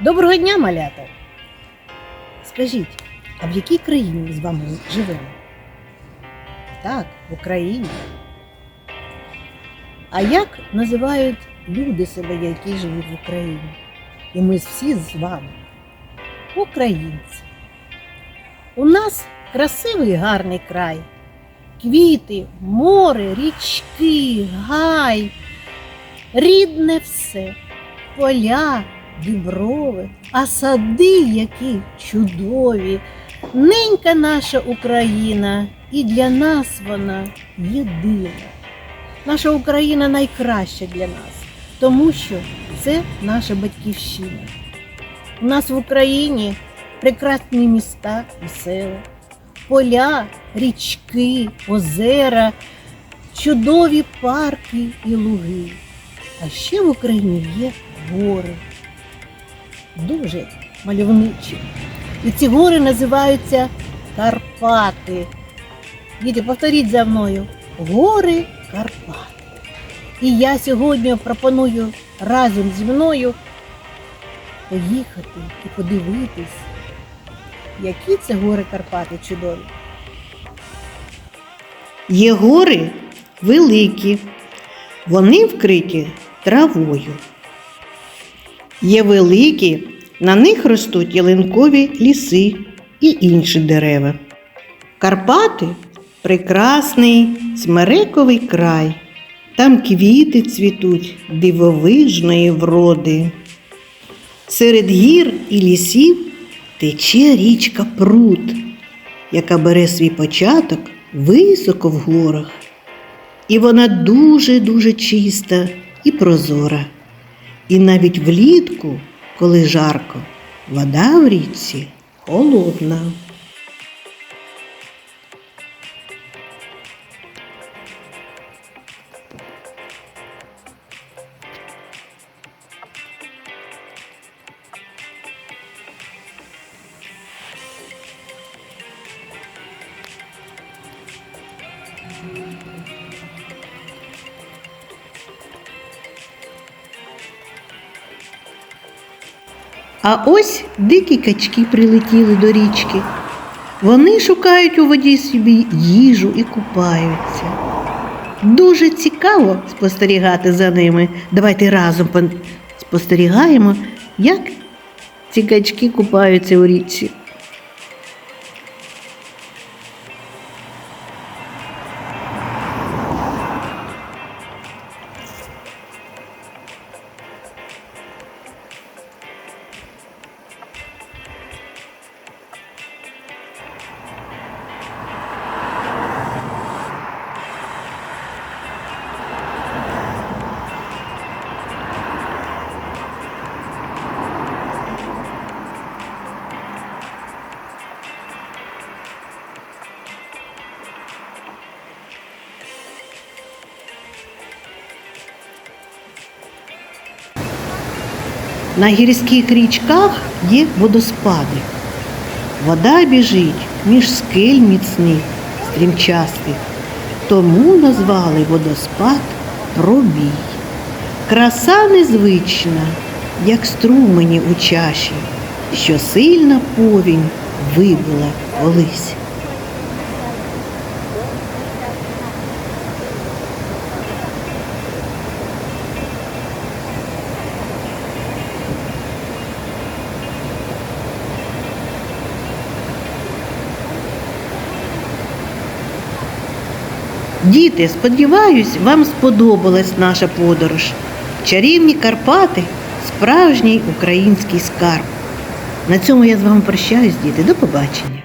Доброго дня, малята! Скажіть, а в якій країні ми з вами живемо? Так, в Україні. А як називають люди себе, які живуть в Україні? І ми всі з вами українці. У нас красивий гарний край. Квіти, море, річки, гай, рідне все, поля, діброви, а сади які чудові. Ненька наша Україна, і для нас вона єдина. Наша Україна найкраща для нас, тому що це наша батьківщина. У нас в Україні прекрасні міста і села, поля, річки, озера, чудові парки і луги. А ще в Україні є гори. Дуже мальовничі. І ці гори називаються Карпати. Діти, повторіть за мною. Гори Карпати. І я сьогодні пропоную разом зі мною поїхати і подивитись, які це гори Карпати чудові. Є гори великі, вони вкриті травою. Є великі, на них ростуть ялинкові ліси і інші дерева. Карпати прекрасний смерековий край. Там квіти цвітуть дивовижної вроди. Серед гір і лісів тече річка Прут, яка бере свій початок високо в горах. І вона дуже-дуже чиста і прозора. І навіть влітку, коли жарко, вода в річці холодна. А ось дикі качки прилетіли до річки. Вони шукають у воді собі їжу і купаються. Дуже цікаво спостерігати за ними. Давайте разом спостерігаємо, як ці качки купаються у річці. На гірських річках є водоспади. Вода біжить між скель міцних, стрімчастих. Тому назвали водоспад пробій. Краса незвична, як струмені у чаші, що сильна повінь вибила колись. Діти, сподіваюсь, вам сподобалась наша подорож. Чарівні Карпати справжній український скарб. На цьому я з вами прощаюсь, діти. До побачення.